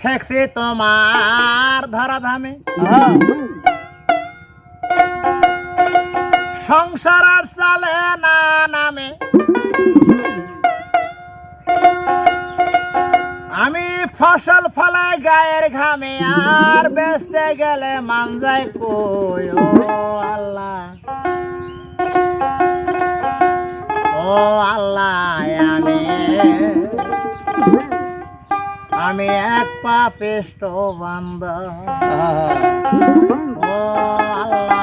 ঠেকছে তোমার ধরা ধামে হ্যাঁ সংসার আর চালে না নামে। আমি ফসল ফলাই গায়ের ঘামে, আর বেচতে গেলে মানজাই কই ও আল্লাহ। ও আল্লাহ, আমি আমি এক পা পেষ্ট বান্দা ও আল্লাহ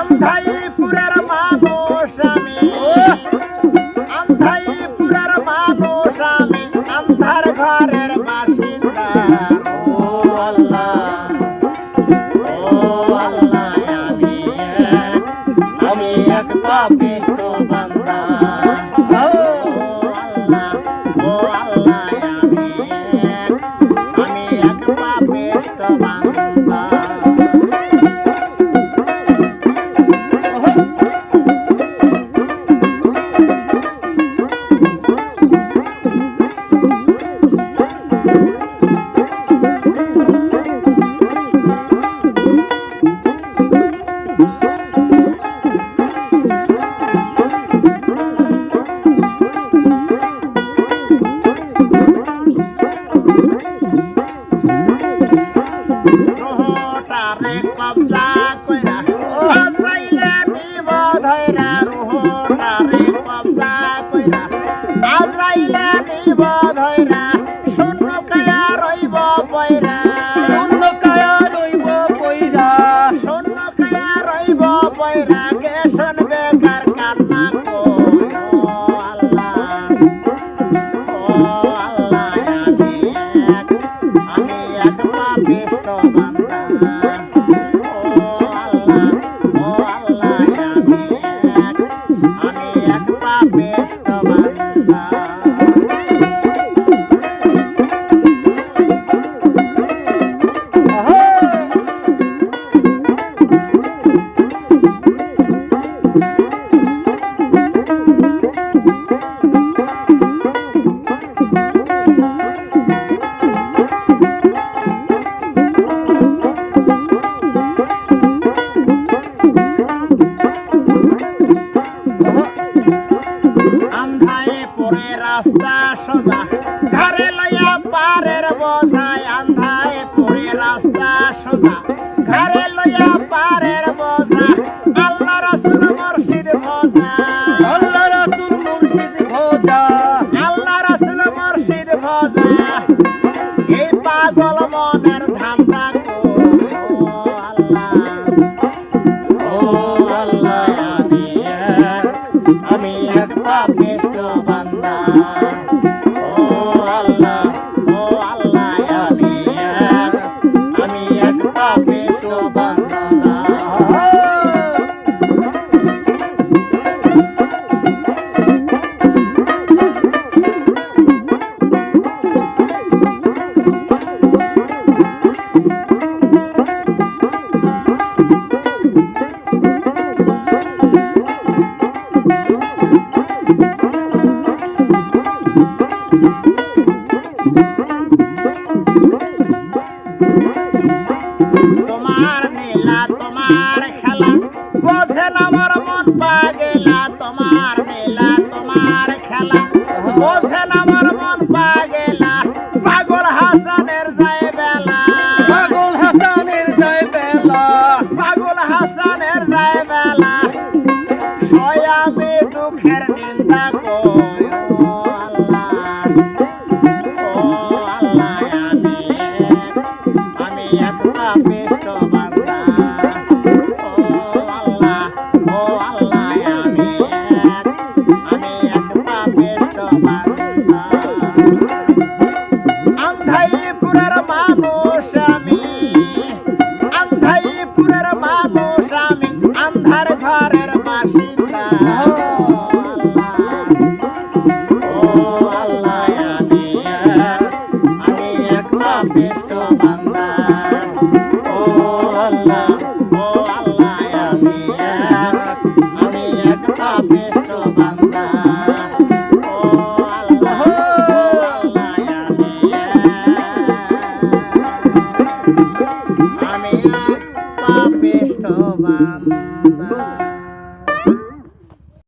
আমধাইপুরের মানুষ এক রোহটারে কবজা কইরা আজরাইলে শূন্য কায়া রইব পয়রা। শূন্য কায়া রইব কইরা শূন্য কায়া রইব পয়রা কে রাস্তা সোজা। ঘরে লইয়া পারের বোঝায় আন্ধায় পরে রাস্তা সোজা। ঘরে লইয়া পারের বোঝা আল্লাহ রাসূল মুর্শিদ ভোজা আল্লাহ রাসূল মুর্শিদ ভোজা আল্লাহ রাসূল মুর্শিদ ভোজা এই পাগল মনের ধান্দা আমি পাপিষ্ট তোমার নীলা তোমার খেলা। বোঝেন আমার মন পাগেলা তোমার নীলা তোমার খেলা। বোঝেন আমার মন পাগেলা পাগল হাসানের যায় বেলা। পাগল হাসানের যায় বেলা। পাগল হাসানের যায় বেলা। সয়ামে দুঃখের নিন্দা কই এক পাপিষ্ঠ বান্দা